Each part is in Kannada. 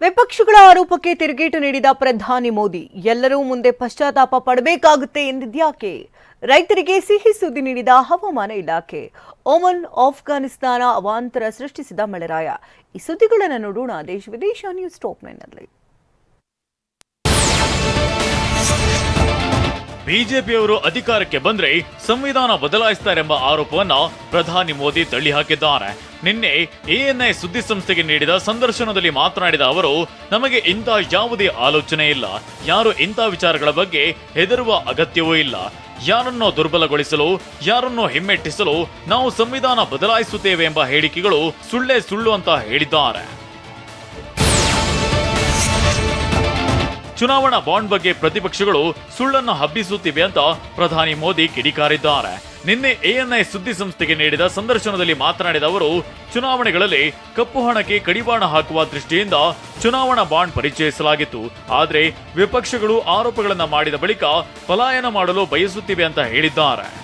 ವಿಪಕ್ಷಗಳ ಆರೋಪಕ್ಕೆ ತಿರುಗೇಟು ನೀಡಿದ ಪ್ರಧಾನಿ ಮೋದಿ, ಎಲ್ಲರೂ ಮುಂದೆ ಪಶ್ಚಾತ್ತಾಪ ಪಡಬೇಕಾಗುತ್ತೆ ಎಂದಿದ್ಯಾಕೆ ರೈತರಿಗೆ ಸಿಹಿ ಸುದ್ದಿ ನೀಡಿದ ಹವಾಮಾನ ಇಲಾಖೆ, ಒಮನ್ ಆಫ್ಘಾನಿಸ್ತಾನ ಅವಾಂತರ ಸೃಷ್ಟಿಸಿದ ಮಳೆರಾಯ. ಈ ಸುದ್ದಿಗಳನ್ನು ನೋಡೋಣ ದೇಶ ವಿದೇಶ ನ್ಯೂಸ್ ಟಾಪ್ ಬಿಜೆಪಿಯವರು ಅಧಿಕಾರಕ್ಕೆ ಬಂದ್ರೆ ಸಂವಿಧಾನ ಬದಲಾಯಿಸ್ತಾರೆಂಬ ಆರೋಪವನ್ನ ಪ್ರಧಾನಿ ಮೋದಿ ತಳ್ಳಿ ಹಾಕಿದ್ದಾರೆ. ನಿನ್ನೆ ಎಎನ್ಐ ಸುದ್ದಿ ಸಂಸ್ಥೆಗೆ ನೀಡಿದ ಸಂದರ್ಶನದಲ್ಲಿ ಮಾತನಾಡಿದ ಅವರು, ನಮಗೆ ಇಂಥ ಯಾವುದೇ ಆಲೋಚನೆ ಇಲ್ಲ. ಯಾರು ಇಂಥ ವಿಚಾರಗಳ ಬಗ್ಗೆ ಹೆದರುವ ಅಗತ್ಯವೂ ಇಲ್ಲ. ಯಾರನ್ನೋ ದುರ್ಬಲಗೊಳಿಸಲು, ಯಾರನ್ನೋ ಹಿಮ್ಮೆಟ್ಟಿಸಲು ನಾವು ಸಂವಿಧಾನ ಬದಲಾಯಿಸುತ್ತೇವೆ ಎಂಬ ಹೇಳಿಕೆಗಳು ಸುಳ್ಳೇ ಸುಳ್ಳು ಅಂತ ಹೇಳಿದ್ದಾರೆ. ಚುನಾವಣಾ ಬಾಂಡ್ ಬಗ್ಗೆ ಪ್ರತಿಪಕ್ಷಗಳು ಸುಳ್ಳನ್ನು ಹಬ್ಬಿಸುತ್ತಿವೆ ಅಂತ ಪ್ರಧಾನಿ ಮೋದಿ ಕಿಡಿಕಾರಿದ್ದಾರೆ. ನಿನ್ನೆ ಎಎನ್ಐ ಸುದ್ದಿ ಸಂಸ್ಥೆಗೆ ನೀಡಿದ ಸಂದರ್ಶನದಲ್ಲಿ ಮಾತನಾಡಿದ ಅವರು, ಚುನಾವಣೆಗಳಲ್ಲಿ ಕಪ್ಪು ಹಣಕ್ಕೆ ಕಡಿವಾಣ ಹಾಕುವ ದೃಷ್ಟಿಯಿಂದ ಚುನಾವಣಾ ಬಾಂಡ್ ಪರಿಚಯಿಸಲಾಗಿತ್ತು. ಆದರೆ ವಿಪಕ್ಷಗಳು ಆರೋಪಗಳನ್ನು ಮಾಡಿದ ಬಳಿಕ ಪಲಾಯನ ಮಾಡಲು ಬಯಸುತ್ತಿವೆ ಅಂತ ಹೇಳಿದ್ದಾರೆ.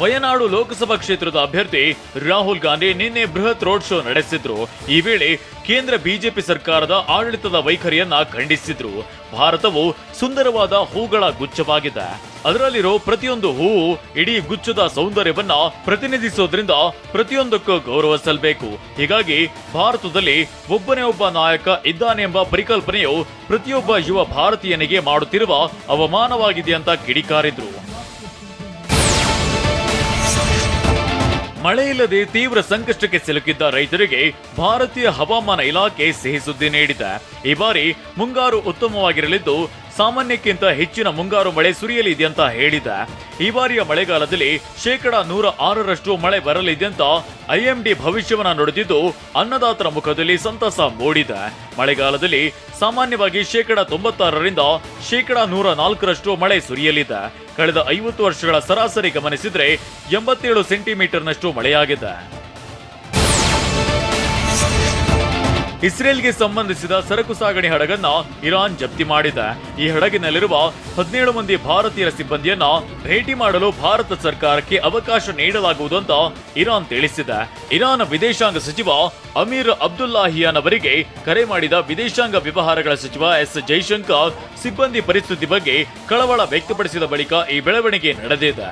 Wayanad Lok Sabha ಕ್ಷೇತ್ರದ ಅಭ್ಯರ್ಥಿ ರಾಹುಲ್ ಗಾಂಧಿ ನಿನ್ನೆ ಬೃಹತ್ ರೋಡ್ ಶೋ ನಡೆಸಿದ್ರು. ಈ ವೇಳೆ ಕೇಂದ್ರ ಬಿಜೆಪಿ ಸರ್ಕಾರದ ಆಡಳಿತದ ವೈಖರಿಯನ್ನ ಖಂಡಿಸಿದ್ರು. ಭಾರತವು ಸುಂದರವಾದ ಹೂಗಳ ಗುಚ್ಛವಾಗಿದೆ. ಅದರಲ್ಲಿರೋ ಪ್ರತಿಯೊಂದು ಹೂವು ಇಡೀ ಗುಚ್ಛದ ಸೌಂದರ್ಯವನ್ನ ಪ್ರತಿನಿಧಿಸೋದ್ರಿಂದ ಪ್ರತಿಯೊಂದಕ್ಕೂ ಗೌರವ ಸಲ್ಲಬೇಕು ಹೀಗಾಗಿ ಭಾರತದಲ್ಲಿ ಒಬ್ಬನೇ ಒಬ್ಬ ನಾಯಕ ಇದ್ದಾನೆ ಎಂಬ ಪರಿಕಲ್ಪನೆಯು ಪ್ರತಿಯೊಬ್ಬ ಯುವ ಭಾರತೀಯನಿಗೆ ಮಾಡುತ್ತಿರುವ ಅವಮಾನವಾಗಿದೆ ಅಂತ ಕಿಡಿಕಾರಿದ್ರು. ಮಳೆ ಇಲ್ಲದೆ ತೀವ್ರ ಸಂಕಷ್ಟಕ್ಕೆ ಸಿಲುಕಿದ್ದ ರೈತರಿಗೆ ಭಾರತೀಯ ಹವಾಮಾನ ಇಲಾಖೆ ಸಿಹಿ ಸುದ್ದಿ ನೀಡಿದೆ. ಈ ಬಾರಿ ಮುಂಗಾರು ಉತ್ತಮವಾಗಿರಲಿದ್ದು ಸಾಮಾನ್ಯಕ್ಕಿಂತ ಹೆಚ್ಚಿನ ಮುಂಗಾರು ಮಳೆ ಸುರಿಯಲಿದೆ ಅಂತ ಹೇಳಿದೆ. ಈ ಬಾರಿಯ ಮಳೆಗಾಲದಲ್ಲಿ ಶೇಕಡ ನೂರ ಆರರಷ್ಟು ಮಳೆ ಬರಲಿದೆ ಅಂತ ಐಎಂಡಿ ಭವಿಷ್ಯವನ್ನ ನುಡಿದಿದ್ದು ಅನ್ನದಾತರ ಮುಖದಲ್ಲಿ ಸಂತಸ ಮೂಡಿದೆ. ಮಳೆಗಾಲದಲ್ಲಿ ಸಾಮಾನ್ಯವಾಗಿ ಶೇಕಡ ತೊಂಬತ್ತಾರರಿಂದ ಶೇಕಡ ನೂರ ನಾಲ್ಕರಷ್ಟು ಮಳೆ ಸುರಿಯಲಿದೆ. ಕಳೆದ ಐವತ್ತು ವರ್ಷಗಳ ಸರಾಸರಿ ಗಮನಿಸಿದ್ರೆ ಎಂಬತ್ತೇಳು ಸೆಂಟಿಮೀಟರ್ನಷ್ಟು ಮಳೆಯಾಗಿದೆ. ಇಸ್ರೇಲ್ಗೆ ಸಂಬಂಧಿಸಿದ ಸರಕು ಸಾಗಣೆ ಹಡಗನ್ನ ಇರಾನ್ ಜಪ್ತಿ ಮಾಡಿದೆ. ಈ ಹಡಗಿನಲ್ಲಿರುವ ಹದಿನೇಳು ಮಂದಿ ಭಾರತೀಯರ ಸಿಬ್ಬಂದಿಯನ್ನ ಭೇಟಿ ಮಾಡಲು ಭಾರತ ಸರ್ಕಾರಕ್ಕೆ ಅವಕಾಶ ನೀಡಲಾಗುವುದು ಅಂತ ಇರಾನ್ ತಿಳಿಸಿದೆ. ಇರಾನ್ ವಿದೇಶಾಂಗ ಸಚಿವ ಅಮೀರ್ ಅಬ್ದುಲ್ಲಾಹಿಯಾನ್ ಅವರಿಗೆ ಕರೆ ಮಾಡಿದ ವಿದೇಶಾಂಗ ವ್ಯವಹಾರಗಳ ಸಚಿವ ಎಸ್. ಜೈಶಂಕರ್, ಸಿಬ್ಬಂದಿ ಪರಿಸ್ಥಿತಿ ಬಗ್ಗೆ ಕಳವಳ ವ್ಯಕ್ತಪಡಿಸಿದ ಬಳಿಕ ಈ ಬೆಳವಣಿಗೆ ನಡೆದಿದೆ.